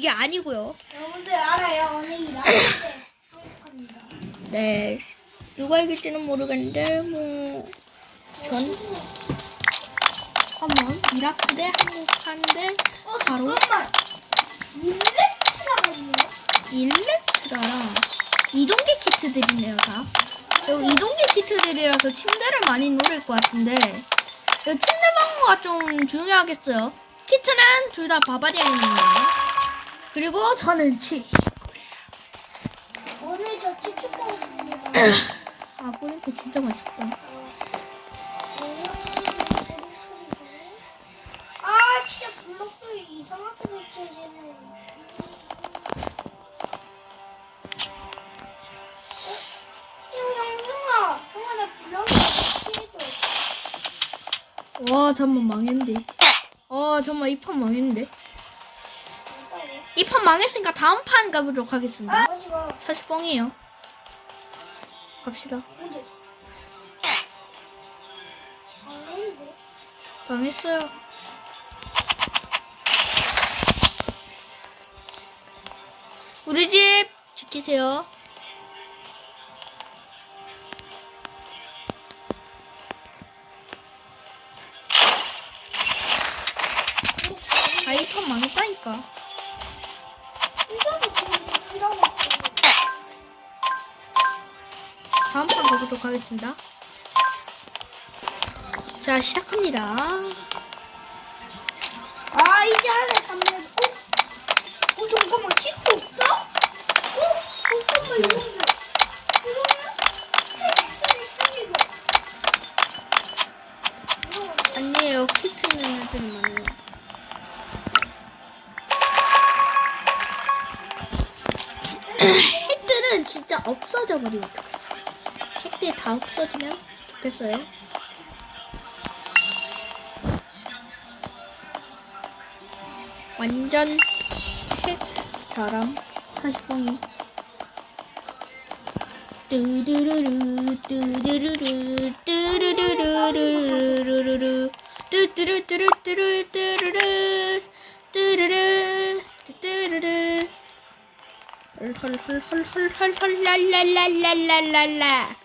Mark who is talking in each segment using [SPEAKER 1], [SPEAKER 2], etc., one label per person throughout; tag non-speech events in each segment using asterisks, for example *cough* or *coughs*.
[SPEAKER 1] 이게 아니고요.
[SPEAKER 2] 여러분들 알아요. 오늘 일하는데 행복합니다.
[SPEAKER 1] 네. 누가 이길지는 모르겠는데 뭐전 잠깐만 이라크 대 한국한데
[SPEAKER 2] 어
[SPEAKER 1] 바로?
[SPEAKER 2] 잠깐만. 밀레트라가 있네요.
[SPEAKER 1] 일렉트라랑 이동기 키트들이네요 다. 그리고 이동기 키트들이라서 침대를 많이 노릴 것 같은데 이 침대 방어가 좀 중요하겠어요. 키트는 둘 다 바바리안이 있네요. 그리고 저는 치.
[SPEAKER 2] 오늘 저 치킨 먹었습니다.
[SPEAKER 1] 아 뿌링클 진짜 맛있다.
[SPEAKER 2] 아 진짜 블록도 이상하게 붙여지네. 피해줘.
[SPEAKER 1] 와 잠만 망했는데. 아 잠만 이 판 망했는데. 이 판 망했으니까 다음 판 가보도록 하겠습니다. 사실 뻥이에요. 갑시다. 망했어요. 우리 집 지키세요. 아, 이판 망했다니까. 다음 판 가보도록 하겠습니다. 자, 시작합니다.
[SPEAKER 2] 아 이제 안에 3년 어? 어 잠깐만 키트 없다? 어? 잠깐만 이건데
[SPEAKER 1] 많아요. 핵들은 진짜 없어져 버리면 핵들이 다 없어지면 좋겠어요. 완전 핵 사람 사시봉이. 뚜루루루 뚜루루루 뚜루루루루루루루 뚜뚜루뚜루뚜루 뚜루루 뚜루루 뚜루루. 헐헐헐헐헐헐랄랄랄랄랄라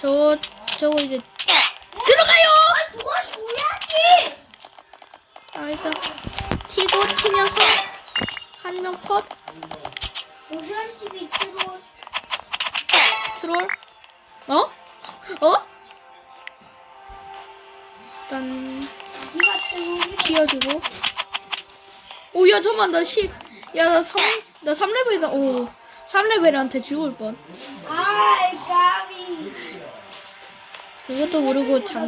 [SPEAKER 1] 저 저거 이제 들어가요.
[SPEAKER 2] 아 누가 줘야지!
[SPEAKER 1] 아 일단 튀고 튀면서 한 명 컷.
[SPEAKER 2] 오션 TV 트롤.
[SPEAKER 1] 트롤? 어? 어? 일단 튀어주고. 오 야 잠만 나 10, 야 나 3, 나 3레벨이다. 오 3레벨한테 죽을 뻔.
[SPEAKER 2] 아
[SPEAKER 1] 그것도 모르고
[SPEAKER 2] 있어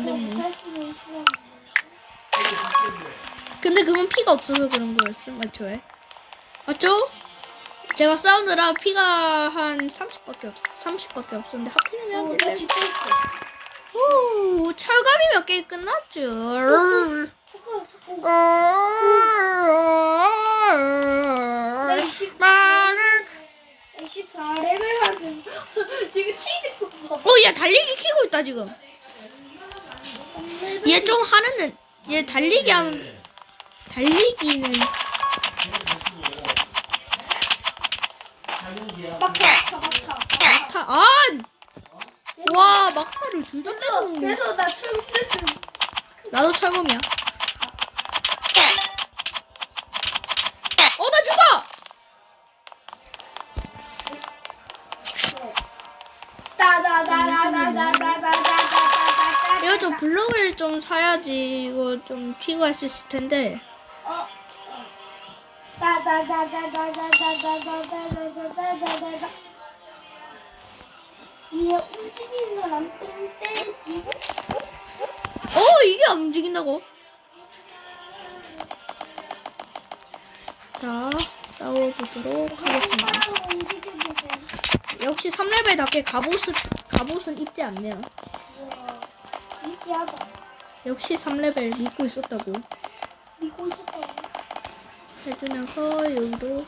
[SPEAKER 1] 근데 그건 피가 없어서 그런 거였어 맞죠? 맞죠? 제가 싸우느라 피가 한 30밖에 없 30밖에 없었는데 하필이면
[SPEAKER 2] 어, 나 집에 있어
[SPEAKER 1] 오, 철갑이 몇 개 끝났죠.
[SPEAKER 2] 20,
[SPEAKER 1] 말을.
[SPEAKER 2] 24레벨 하는 *laughs* 지금 치는 거 봐.
[SPEAKER 1] 어, 야 달리기 키고 있다 지금. 얘 좀 하는 얘 달리기 하면 달리기는
[SPEAKER 2] 막타 막타 막타
[SPEAKER 1] 아! 와 막타를 둘다
[SPEAKER 2] 그래서
[SPEAKER 1] 떼서
[SPEAKER 2] 그래서 나 철국됐음
[SPEAKER 1] 나도 철검이야. 좀 사야지 이거 좀수 있을 텐데.
[SPEAKER 2] 어 따다다다다다다다다다다다다다다 얘 움직이는 사람 땡땡지
[SPEAKER 1] 어, 이게 안 움직인다고? 자, 싸워보도록 하겠습니다. 역시 3레벨답게 갑옷은, 갑옷은 입지 않네요.
[SPEAKER 2] 이지하다
[SPEAKER 1] 역시 3레벨 믿고 있었다고.
[SPEAKER 2] 믿고 있었다고?
[SPEAKER 1] 해주면서 여기도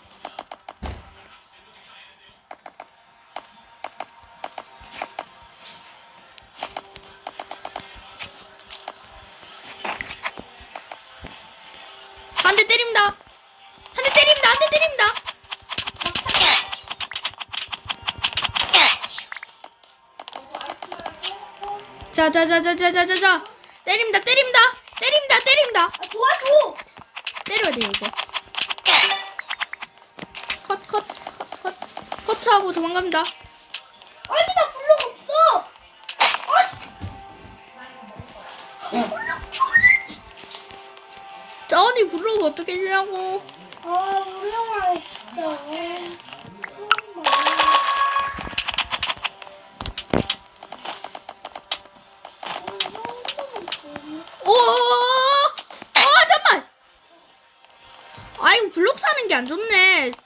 [SPEAKER 1] 한 대 때립니다. 한 대 때립니다. 한 대 때립니다. 자자자자자자자자. 때립니다. 때립니다. 때립니다. 때립니다.
[SPEAKER 2] 아, 도와줘.
[SPEAKER 1] 때려야 돼요, 이거. 컷, 컷, 컷, 컷. 커트하고 도망갑니다.
[SPEAKER 2] 아니 나 블록 없어. 아니. 블록 줘야지.
[SPEAKER 1] 짜언니 부르고 어떻게 되냐고.
[SPEAKER 2] 아 우리 형아 진짜.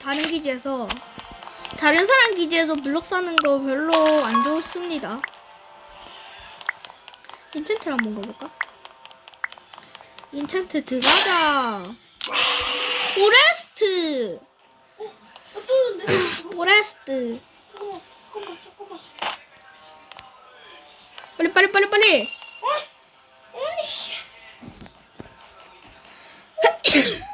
[SPEAKER 1] 다른 기지에서. 다른 사람 기지에서 블록 사는 거 별로 안 좋습니다. 인챈트를 한번 가볼까? 인챈트 들어가자. 포레스트!
[SPEAKER 2] 어떠는데?
[SPEAKER 1] 포레스트.
[SPEAKER 2] 잠깐만 잠깐만 잠깐만.
[SPEAKER 1] 빨리, 빨리, 빨리, 빨리!
[SPEAKER 2] 어? 아니 씨. *coughs*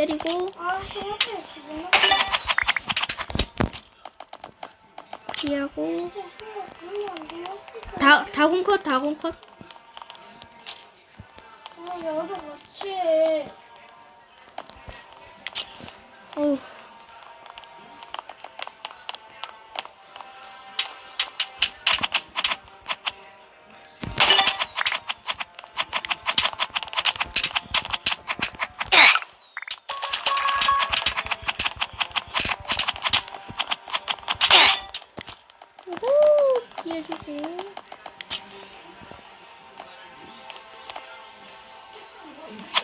[SPEAKER 1] 때리고. 피하고? 다, 다공컷, 다공컷.
[SPEAKER 2] 아 같이.
[SPEAKER 1] 어우.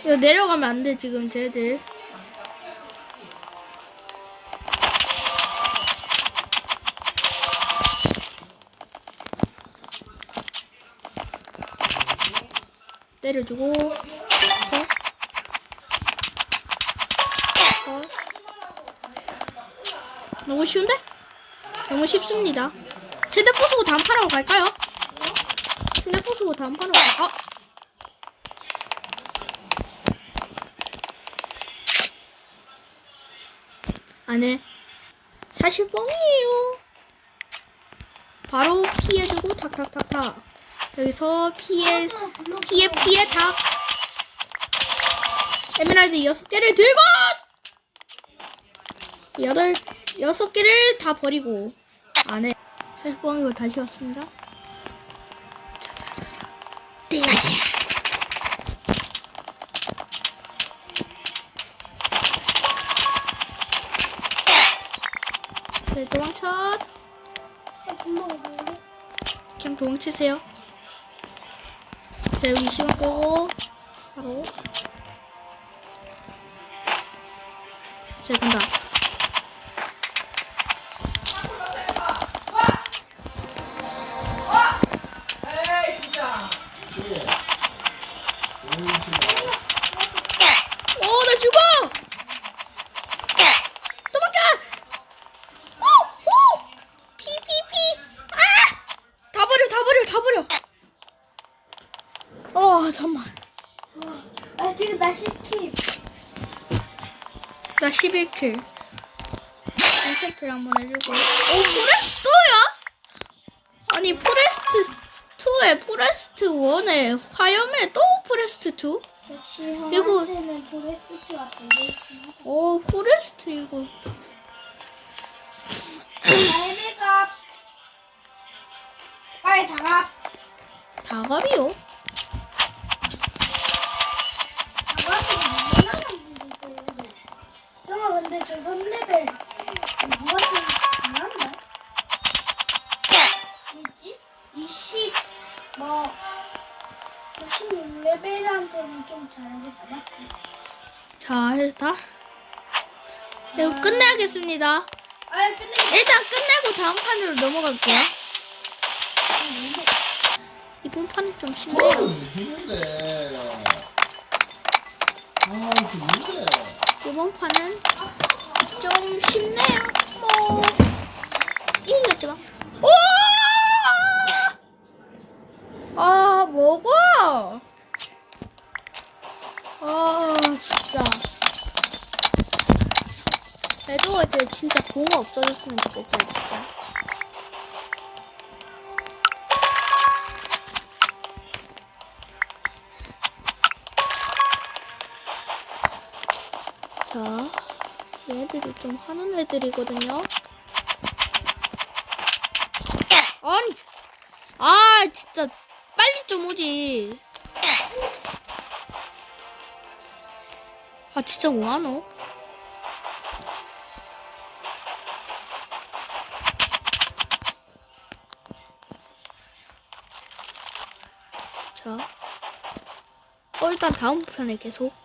[SPEAKER 1] 이거 내려가면 안 돼, 지금 쟤들. 때려주고 어? 어? 너무 쉬운데? 너무 쉽습니다 세대 부수고 다음 판으로 갈까요? 세대 부수고 다음 판으로 갈까? 어? 안해. 사실 뻥이에요. 바로 피해주고 탁탁탁탁. 여기서 피해 피해 피해 다 에메랄드 여섯 개를 들고 여덟 여섯 개를 다 버리고 안에 살뽕이로 다시 왔습니다. 자자자자. 띵하지. 도망쳐. 그냥 도망치세요. 자, 여기 시간 끄고, 바로. 자, 간다. 다 버려! 어, 잠만.
[SPEAKER 2] 아 지금 나 시키.
[SPEAKER 1] 나 11킬. 인챈트를 한번 해주고. 오, 포레스트 또야? 아니, 포레스트 2에 포레스트 1에 화염에 또 포레스트 2?
[SPEAKER 2] 역시
[SPEAKER 1] 이거-
[SPEAKER 2] 형한테는 보레스트가 되게 있구나.
[SPEAKER 1] 오, 포레스트 이거.
[SPEAKER 2] 빨리 다가.
[SPEAKER 1] 다갑이요?
[SPEAKER 2] 다가서 얼마나 무슨 형아 근데 저 3레벨 누가 좀 잘한다? 뭐지? 20, 뭐 16레벨한테는 좀 잘하겠다 맞지?
[SPEAKER 1] 자, 일단. 이거 끝내야겠습니다.
[SPEAKER 2] 아 근데
[SPEAKER 1] 일단 끝내고 다음 판으로 넘어갈게요. 공판이 좀 심해요.
[SPEAKER 3] 아, 힘든데. 아, 힘든데.
[SPEAKER 1] 이번 판은 좀 쉽네요. 뭐, 이겼지만. 오! 아, 먹어! 아, 진짜. 그래도 이제 진짜 보호 없어졌으면 좋겠어요, 진짜. 자 얘들이 좀 하는 애들이거든요. 아니 아 진짜 빨리 좀 오지. 아 진짜 뭐하노? 자 어, 일단 다음 편에 계속